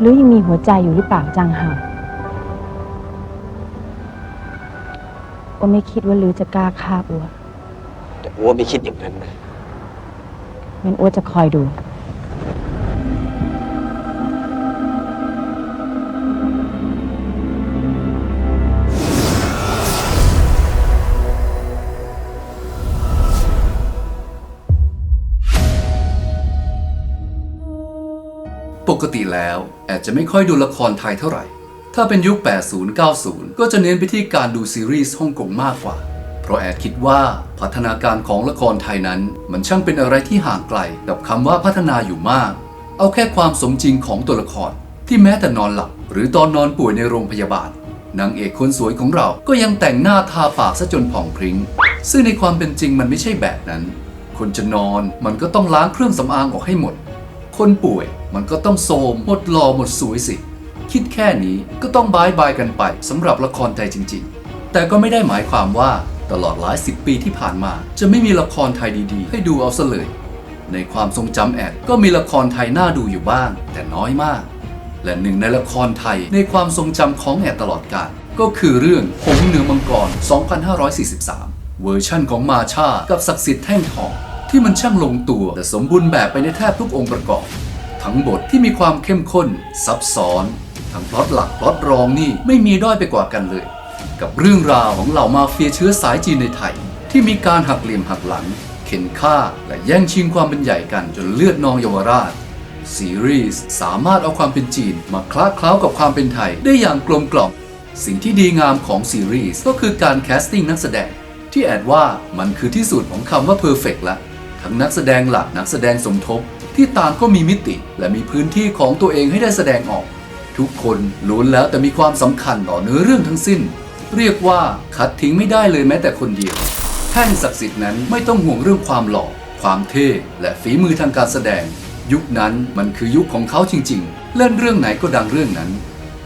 หรือยังมีหัวใจอยู่หรือเปล่าจางหาวอัวไม่คิดว่าลือจะกล้าฆ่าอัว แต่อัวไม่คิดอย่างนั้นนะ งั้นอัวจะคอยดู กติแล้วแอดจะไม่ค่อยดูละครไทยเท่าไหร่ ถ้าเป็นยุค 80 90 ก็จะเน้นไปที่การดูซีรีส์ฮ่องกงมากกว่า เพราะแอดคิดว่าพัฒนาการของละครไทยนั้น มันช่างเป็นอะไรที่ห่างไกลกับคำว่าพัฒนาอยู่มาก เอาแค่ความสมจริงของตัวละครที่แม้แต่นอนหลับ หรือตอนนอนป่วยในโรงพยาบาลนางเอกคนสวยของเราก็ยังแต่งหน้าทาปากซะจนผ่องพริ้ง ซึ่งในความเป็นจริงมันไม่ใช่แบบนั้น คนจะนอนมันก็ต้องล้างเครื่องสำอางออกให้หมด คนป่วย มันก็ต้องโทมหมดหล่อหมดสวยสิ คิดแค่นี้ก็ต้องบายบายกันไปสำหรับละครไทยจริง ๆ แต่ก็ไม่ได้หมายความว่าตลอดหลายสิบปีที่ผ่านมา จะไม่มีละครไทยดีๆ ให้ดูเอาซะเลย ในความทรงจำแอดก็มีละครไทยน่าดูอยู่บ้าง แต่น้อยมาก และหนึ่งในละครไทยในความทรงจำของแอดตลอดกาลก็คือเรื่องหงเหนือมังกร 2543 เวอร์ชั่นของมาชา กับศักดิ์สิทธิ์แท่งทองที่มันช่างลงตัวและสมบูรณ์แบบไปในแทบทุกองค์ประกอบ ทั้งบทที่มีความเข้มข้น ซับซ้อน ทั้งพล็อตหลักพล็อตรองนี่ไม่มีด้อยไปกว่ากันเลย กับเรื่องราวของเหล่ามาเฟียเชื้อสายจีนในไทย ที่มีการหักเหลี่ยมหักหลัง เข็นฆ่าและแย่งชิงความเป็นใหญ่กันจนเลือดนองเยาวราชซีรีส์สามารถเอาความเป็นจีนมาคล้าเคล้ากับความเป็นไทยได้อย่างกลมกล่อมสิ่งที่ดีงามของซีรีส์ก็คือการแคสติ้งนักแสดง ที่แอดว่ามันคือที่สุดของคำว่าเพอร์เฟกต์ละทั้งนักแสดงหลักนักแสดงสมทบ ที่ต่างก็มีมิติและมีพื้นที่ของตัวเองให้ได้แสดงออก ทุกคนล้วนแล้วแต่มีความสำคัญต่อเนื้อเรื่องทั้งสิ้น เรียกว่าคัดทิ้งไม่ได้เลยแม้แต่คนเดียว แท่งศักดิ์สิทธิ์นั้นไม่ต้องห่วงเรื่องความหล่อความเท่และฝีมือทางการแสดง ยุคนั้นมันคือยุคของเขาจริง ๆ เล่นเรื่องไหนก็ดังเรื่องนั้น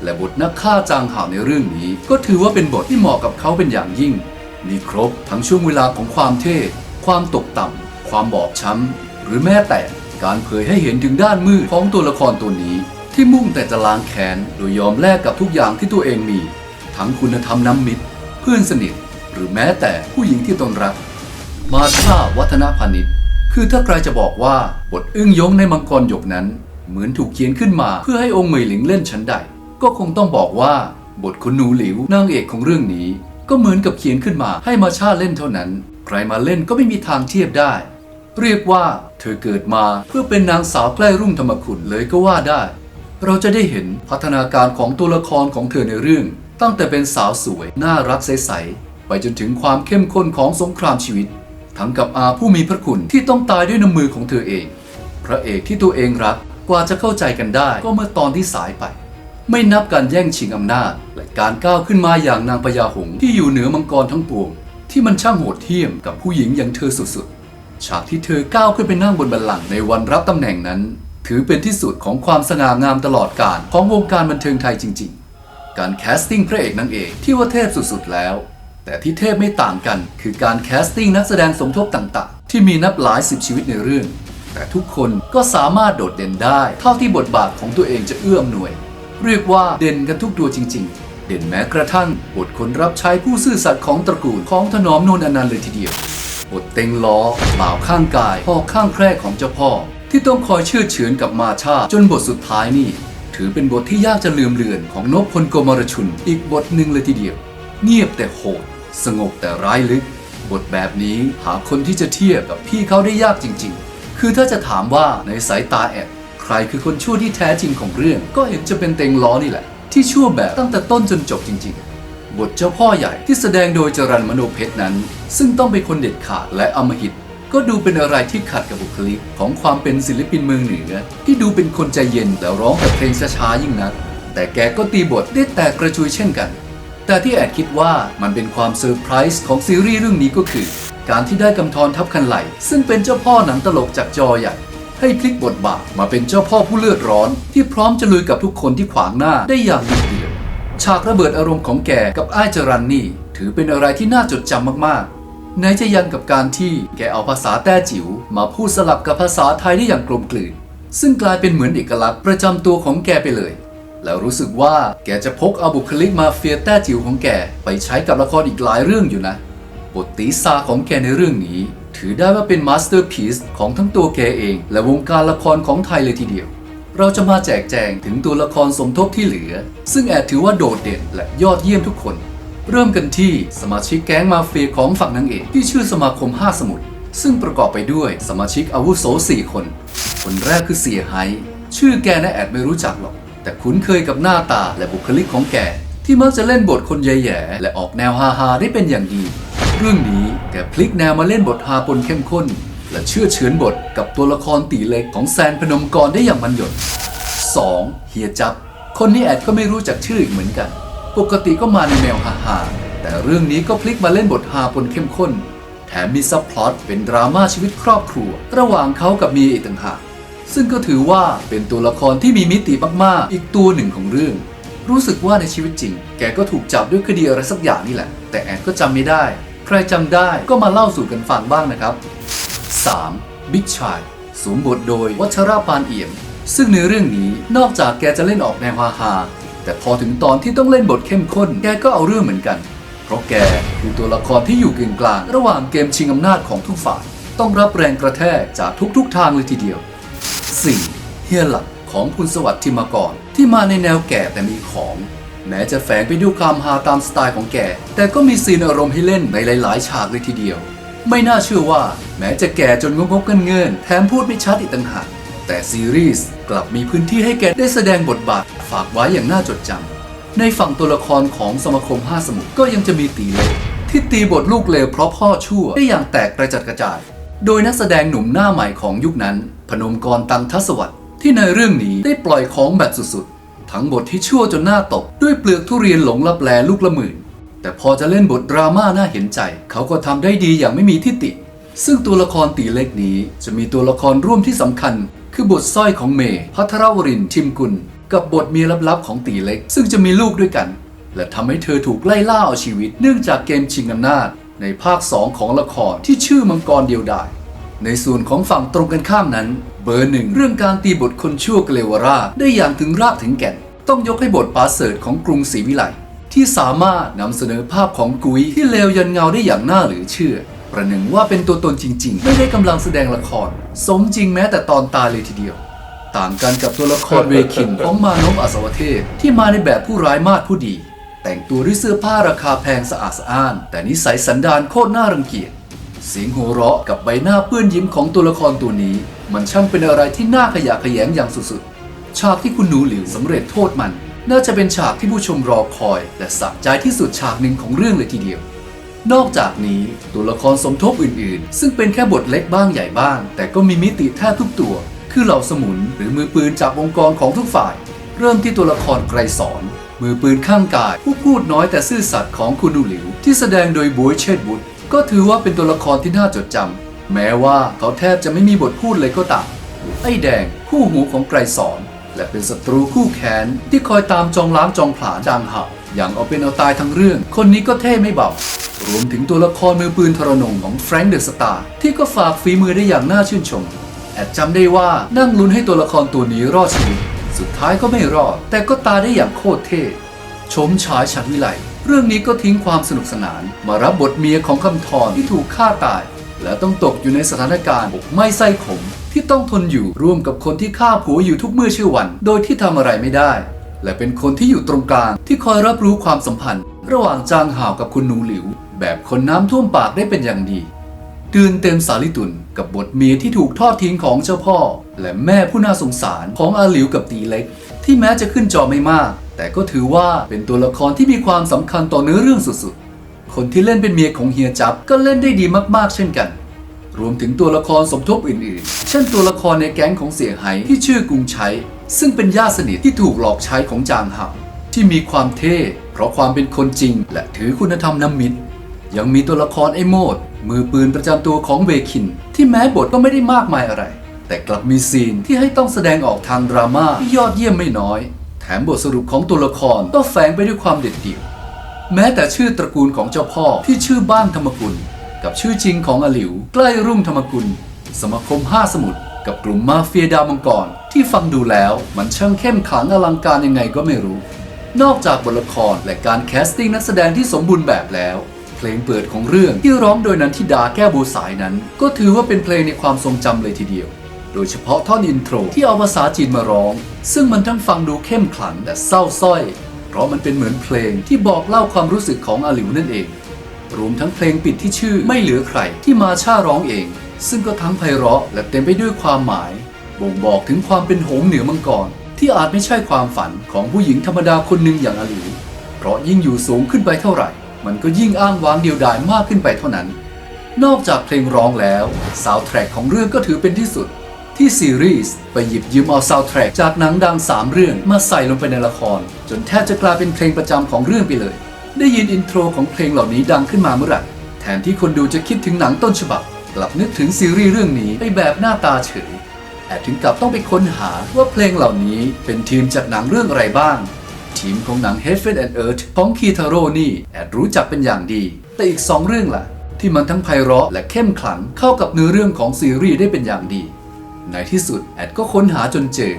และบทนักฆ่าจางหาวในเรื่องนี้ ก็ถือว่าเป็นบทที่เหมาะกับเขาเป็นอย่างยิ่งมีครบทั้งช่วงเวลาของความเท่ ความตกต่ำ ความบอบช้ำ หรือแม้แต่ การเผยให้เห็นถึงด้านมืดของตัวละครตัวนี้ ที่มุ่งแต่จะล้างแค้นโดยยอมแลกกับทุกอย่างที่ตัวเองมี ทั้งคุณธรรมน้ำมิตร เพื่อนสนิท หรือแม้แต่ผู้หญิงที่ตนรัก มาช่าวัฒนพานิชคือถ้าใครจะบอกว่าบทอึ้งยงในมังกรหยกนั้น เหมือนถูกเขียนขึ้นมาเพื่อให้องค์เหมยหลิงเล่นชั้นใด ก็คงต้องบอกว่าบทคุณหนูหลิวนางเอกของเรื่องนี้ ก็เหมือนกับเขียนขึ้นมาให้มาช่าเล่นเท่านั้น ใครมาเล่นก็ไม่มีทางเทียบได้ เรียกว่า เธอเกิดมาเพื่อเป็นนางสาวใกล้รุ่งธรรมคุณเลยก็ว่าได้ เราจะได้เห็นพัฒนาการของตัวละครของเธอในเรื่อง ตั้งแต่เป็นสาวสวย น่ารักใสๆไปจนถึงความเข้มข้นของสงครามชีวิต ทั้งกับอาผู้มีพระคุณที่ต้องตายด้วยน้ำมือของเธอเอง พระเอกที่ตัวเองรักกว่าจะเข้าใจกันได้ก็เมื่อตอนที่สายไป ไม่นับการแย่งชิงอำนาจ และการก้าวขึ้นมาอย่างนางพญาหงที่อยู่เหนือมังกรทั้งปวง ที่มันช่างโหดเหี้ยมกับผู้หญิงอย่างเธอสุดๆ ฉากที่เธอก้าวขึ้นไปนั่งบนบัลลังก์ในวันรับตำแหน่งนั้น ถือเป็นที่สุดของความสง่างามตลอดกาลของวงการบันเทิงไทยจริง ๆ การแคสติ้งพระเอกนางเอกที่ว่าเทพสุดๆแล้ว แต่ที่เทพไม่ต่างกัน คือการแคสติ้งนักแสดงสมทบต่างๆ ที่มีนับหลายสิบชีวิตในเรื่อง แต่ทุกคนก็สามารถโดดเด่นได้ เท่าที่บทบาทของตัวเองจะเอื้อมหน่วย เรียกว่าเด่นกันทุกตัวจริง ๆ เด่นแม้กระทั่งบทคนรับใช้ผู้ซื่อสัตย์ของตระกูลของถนอมนนอนันต์เลยทีเดียว บทเต็งล้อบ่าวข้างกายพ่อข้างแพร่ของเจ้าพ่อ ที่ต้องคอยเชื่อเฉือนกับมาชาจนบทสุดท้ายนี่ ถือเป็นบทที่ยากจะลืมเลือนของนพพลโกมารชุน อีกบทหนึ่งเลยทีเดียว เงียบแต่โหด สงบแต่ร้ายลึก บทแบบนี้หาคนที่จะเทียบกับพี่เขาได้ยากจริง ๆ คือถ้าจะถามว่าในสายตาแอดใครคือคนชั่วที่แท้จริงของเรื่อง ก็เห็นจะเป็นเต็งล้อนี่แหละ ที่ชั่วแบบตั้งแต่ต้นจนจบจริง ๆ บทเจ้าพ่อใหญ่ที่แสดงโดยจรันมโนเพชรนั้น ซึ่งต้องเป็นคนเด็ดขาดและอมหิต ก็ดูเป็นอะไรที่ขัดกับบุคลิกของความเป็นศิลปินเมืองเหนือ ที่ดูเป็นคนใจเย็นแล้วร้องแต่เพลงช้าๆยิ่งนัก แต่แกก็ตีบทได้แตกกระจุยเช่นกัน แต่ที่แอดคิดว่ามันเป็นความเซอร์ไพรส์ของซีรีส์เรื่องนี้ก็คือ การที่ได้กำธรทับคันไหล ซึ่งเป็นเจ้าพ่อหนังตลกจากจอใหญ่ให้พลิกบทบาทมาเป็นเจ้าพ่อผู้เลือดร้อน ที่พร้อมจะลุยกับทุกคนที่ขวางหน้าได้อย่างดีเดียว ฉากระเบิดอารมณ์ของแกกับไอ้ายจรันนี่ ถือเป็นอะไรที่น่าจดจำมากๆไหนจะยังกับการที่แกเอาภาษาแต้จิ๋วมาพูดสลับกับภาษาไทยได้อย่างกลมกลืน ซึ่งกลายเป็นเหมือนเอกลักษณ์ประจำตัวของแกไปเลย แล้วรู้สึกว่าแกจะพกเอาบุคลิกมาเฟียแต้จิ๋วของแกไปใช้กับละครอีกหลายเรื่องอยู่นะ บทตีซาของแกในเรื่องนี้ ถือได้ว่าเป็นมาสเตอร์พีซของทั้งตัวแกเอง และวงการละครของไทยเลยทีเดียว เราจะมาแจกแจงถึงตัวละครสมทบที่เหลือ ซึ่งแอดถือว่าโดดเด่นและยอดเยี่ยมทุกคน เริ่มกันที่สมาชิกแก๊งมาเฟียของฝั่งนางเอกที่ชื่อสมาคมห้าสมุทรซึ่งประกอบไปด้วยสมาชิกอาวุโส 4 คน คนแรกคือเสียไฮชื่อแกนะแอดไม่รู้จักหรอก แต่คุ้นเคยกับหน้าตาและบุคลิกของแก ที่มักจะเล่นบทคนแย่ๆและออกแนวฮาๆได้เป็นอย่างดี เรื่องนี้แกพลิกแนวมาเล่นบทฮาปนเข้มข้น และเชื่อเฉือนบทกับตัวละครตีเล็กของแซนพนมกรได้อย่างมันหยด 2. เฮียจับ คนนี้แอดก็ไม่รู้จักชื่ออีกเหมือนกัน ปกติก็มาในแนวฮาๆแต่เรื่องนี้ก็พลิกมาเล่นบทฮาปนเข้มข้น แถมมีซับพลอตเป็นดราม่าชีวิตครอบครัว ระหว่างเขากับเมียอีกต่างหากซึ่งก็ถือว่าเป็นตัวละครที่มีมิติมากๆ อีกตัวหนึ่งของเรื่อง รู้สึกว่าในชีวิตจริง แกก็ถูกจับด้วยคดีอะไรสักอย่างนี่แหละ แต่แอนก็จำไม่ได้ ใครจำได้ก็มาเล่าสู่กันฟังบ้างนะครับ 3. บิ๊กชายสวมบทโดยวัชราปานเอี่ยม ซึ่งในเรื่องนี้นอกจากแกจะเล่นออกแนวฮาๆแต่พอถึงตอนที่ต้องเล่นบทเข้มข้น แกก็เอาเรื่องเหมือนกัน เพราะแกคือตัวละครที่อยู่กึ่งกลาง ระหว่างเกมชิงอำนาจของทุกฝ่าย ต้องรับแรงกระแทกจากทุกๆทางเลยทีเดียว 4. เฮียหลักของคุณสวัสดิ์ทิมกรที่มาในแนวแก่แต่มีของแม้จะแฝงไปด้วยความฮาตามสไตล์ของแก แต่ก็มีซีนอารมณ์ให้เล่นในหลาย ๆ ฉากเลยทีเดียว ไม่น่าเชื่อว่าแม้จะแก่จนงกๆกันเงินแถมพูดไม่ชัดอีกต่างหากแต่ซีรีส์กลับมีพื้นที่ให้แกได้แสดงบทบาทฝากไว้อย่างน่าจดจำในฝั่งตัวละครของสมาคมห้าสมุทรก็ยังจะมีตีเล็กที่ตีบทลูกเลวเพราะพ่อชั่วได้อย่างแตกกระจัดกระจาย โดยนักแสดงหนุ่มหน้าใหม่ของยุคนั้น พนมกรตังทศวรรษที่ในเรื่องนี้ได้ปล่อยของแบบสุดๆ ทั้งบทที่ชั่วจนหน้าตกด้วยเปลือกทุเรียนหลงลับแลลูกละหมื่น แต่พอจะเล่นบทดราม่าน่าเห็นใจ เขาก็ทำได้ดีอย่างไม่มีทิฏฐิซึ่งตัวละครตีเล็กนี้จะมีตัวละครร่วมที่สำคัญ คือบทสร้อยของเมย์พัทรวรินชิมกุล กับบทเมียลับๆของตีเล็ก ซึ่งจะมีลูกด้วยกัน และทำให้เธอถูกไล่ล่าเอาชีวิต เนื่องจากเกมชิงอำนาจ ในภาค 2 ของละครที่ชื่อมังกรเดียวดายในส่วนของฝั่งตรงกันข้ามนั้น เบอร์หนึ่งเรื่องการตีบทคนชั่วเกเลวราได้อย่างถึงรากถึงแก่น ต้องยกให้บทปาเสิร์ตของกรุงศรีวิไล ที่สามารถนำเสนอภาพของกุยที่เลวยันเงาได้อย่างน่าเหลือเชื่อ ประหนึ่งว่าเป็นตัวตนจริง ๆ ไม่ได้กำลังแสดงละคร สมจริงแม้แต่ตอนตายเลยทีเดียว ต่างกันกับตัวละครเวคินของมานพอัศวเทพที่มาในแบบผู้ร้ายมาดผู้ดี แต่งตัวด้วยเสื้อผ้าราคาแพงสะอาดสะอ้าน แต่นิสัยสันดานโคตรน่ารังเกียจเสียงหัวเราะกับใบหน้าเปื้อนยิ้มของตัวละครตัวนี้ มันช่างเป็นอะไรที่น่าขยะแขยงอย่างสุดๆ ฉากที่คุณหนูหลิวสำเร็จโทษมัน น่าจะเป็นฉากที่ผู้ชมรอคอย และสะใจที่สุดฉากหนึ่งของเรื่องเลยทีเดียว นอกจากนี้ตัวละครสมทบอื่นๆ ซึ่งเป็นแค่บทเล็กบ้างใหญ่บ้าง แต่ก็มีมิติแทบทุกตัว คือเหล่าสมุนหรือมือปืนจากองค์กรของทุกฝ่าย เริ่มที่ตัวละครไกรสอนมือปืนข้างกายผู้พูดน้อยแต่ซื่อสัตย์ของคุณหนูหลิว ที่แสดงโดยบวยเชษฐ์บุตรก็ถือว่าเป็นตัวละครที่น่าจดจำแม้ว่าเขาแทบจะไม่มีบทพูดเลยก็ตามไอ้แดงคู่หูของไกรสอน และเป็นศัตรูคู่แค้นที่คอยตามจองล้างจองผลาญจางเห่าอย่างเอาเป็นเอาตายทั้งเรื่อง คนนี้ก็เท่ไม่เบารวมถึงตัวละครมือปืนทรนงของแฟรงค์เดอะสตาร์ที่ก็ฝากฝีมือได้อย่างน่าชื่นชม แอดจำได้ว่านั่งลุ้นให้ตัวละครตัวนี้รอดชีวิต สุดท้ายก็ไม่รอด แต่ก็ตายได้อย่างโคตรเท่ชมฉายฉัดวิไลเรื่องนี้ก็ทิ้งความสนุกสนาน มารับบทเมียของคำทรที่ถูกฆ่าตาย และต้องตกอยู่ในสถานการณ์อกไม่ไส้ขม ที่ต้องทนอยู่ร่วมกับคนที่ฆ่าผัวอยู่ทุกเมื่อชื่อวัน โดยที่ทำอะไรไม่ได้ และเป็นคนที่อยู่ตรงกลางที่คอยรับรู้ความสัมพันธ์ ระหว่างจางห่าวกับคุณหนูหลิว แบบคนน้ำท่วมปากได้เป็นอย่างดีเดือนเต็มสาลิตุนกับบทเมียที่ถูกทอดทิ้งของเจ้าพ่อ และแม่ผู้น่าสงสารของอาหลิวกับตีเล็ก ที่แม้จะขึ้นจอไม่มาก แต่ก็ถือว่าเป็นตัวละครที่มีความสำคัญต่อเนื้อเรื่องสุดๆ คนที่เล่นเป็นเมียของเฮียจับก็เล่นได้ดีมากๆเช่นกัน รวมถึงตัวละครสมทบอื่นๆ เช่นตัวละครในแก๊งของเสี่ยไหที่ชื่อกุงใชัยซึ่งเป็นญาติสนิทที่ถูกหลอกใช้ของจางหาวที่มีความเท่ เพราะความเป็นคนจริง และถือคุณธรรมน้ำมิตร ยังมีตัวละครไอ้โมด มือปืนประจำตัวของเวคิน ที่แม้บทก็ไม่ได้มากมายอะไร แต่กลับมีซีนที่ให้ต้องแสดงออกทางดราม่าที่ยอดเยี่ยมไม่น้อย แถมบทสรุปของตัวละครก็แฝงไปด้วยความเด็ดเดี่ยว แม้แต่ชื่อตระกูลของเจ้าพ่อที่ชื่อบ้านธรรมกุล กับชื่อจริงของอหลิว ใกล้รุ่งธรรมกุล สมาคมห้าสมุทรกับกลุ่มมาเฟียดาวมังกร ที่ฟังดูแล้วมันช่างเข้มขลังอลังการยังไงก็ไม่รู้ นอกจากบทละครและการแคสติ้งนักแสดงที่สมบูรณ์แบบแล้ว เพลงเปิดของเรื่องที่ร้องโดยนันทิดาแก้วบัวสายนั้น ก็ถือว่าเป็นเพลงในความทรงจำเลยทีเดียว โดยเฉพาะท่อนอินโทรที่เอาภาษาจีนมาร้อง ซึ่งมันทั้งฟังดูเข้มขลังและเศร้าสร้อย เพราะมันเป็นเหมือนเพลงที่บอกเล่าความรู้สึกของอาหลิวนั่นเอง รวมทั้งเพลงปิดที่ชื่อไม่เหลือใครที่มาช่าร้องเอง ซึ่งก็ทั้งไพเราะและเต็มไปด้วยความหมาย บ่งบอกถึงความเป็นโหงเหนือมังกร ที่อาจไม่ใช่ความฝันของผู้หญิงธรรมดาคนหนึ่งอย่างอาหลิวเพราะยิ่งอยู่สูงขึ้นไปเท่าไหร่ มันก็ยิ่งอ้างว้างเดียวดายมากขึ้นไปเท่านั้น นอกจากเพลงร้องแล้วซาวแทร็กของเรื่องก็ถือเป็นที่สุด ที่ซีรีส์ไปหยิบยืมเอาซาวด์แทร็กจากหนังดัง3เรื่องมาใส่ลงไปในละคร จนแทบจะกลายเป็นเพลงประจำของเรื่องไปเลย ได้ยินอินโทรของเพลงเหล่านี้ดังขึ้นมาเมื่อไหร่แทนที่คนดูจะคิดถึงหนังต้นฉบับ กลับนึกถึงซีรีส์เรื่องนี้ไปแบบหน้าตาเฉยแอดถึงกับต้องไปค้นหาว่าเพลงเหล่านี้เป็นทีมจากหนังเรื่องอะไรบ้าง ทีมของหนัง Heaven and Earth ของคีทาโร่นี่แอดรู้จักเป็นอย่างดี แต่อีกสองเรื่องล่ะ ที่มันทั้งไพเราะและเข้มขลังเข้ากับเนื้อเรื่องของซีรีส์ได้เป็นอย่างดี ในที่สุดแอดก็ค้นหาจนเจอ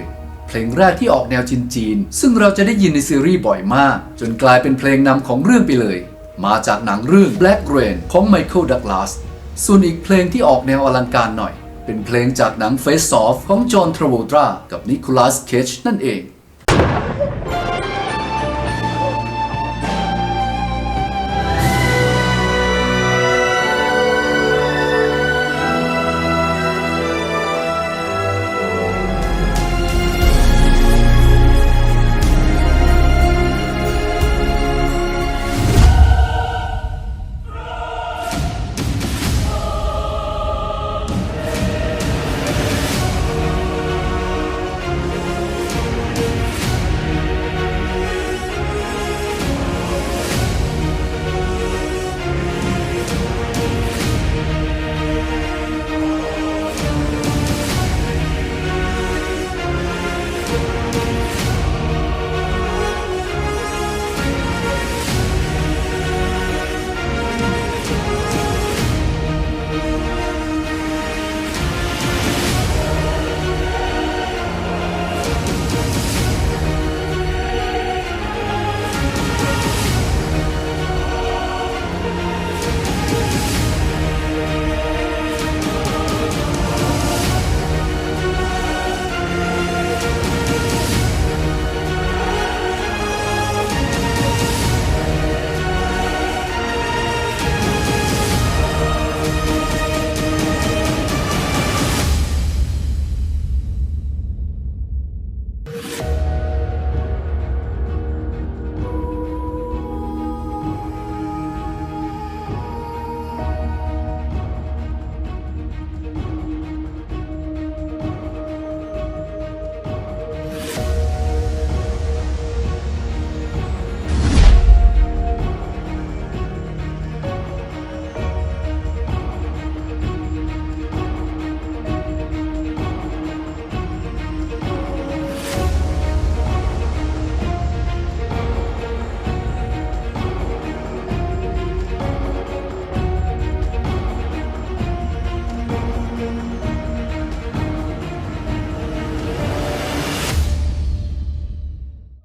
เพลงแรกที่ออกแนวจีนๆซึ่งเราจะได้ยินในซีรีส์บ่อยมาก จนกลายเป็นเพลงนำของเรื่องไปเลย มาจากหนังเรื่อง Black Rain ของ Michael Douglas ส่วนอีกเพลงที่ออกแนวอลังการหน่อย เป็นเพลงจากหนัง Face Off ของจอห์นทราโวตรากับนิโคลัสเคจนั่นเอง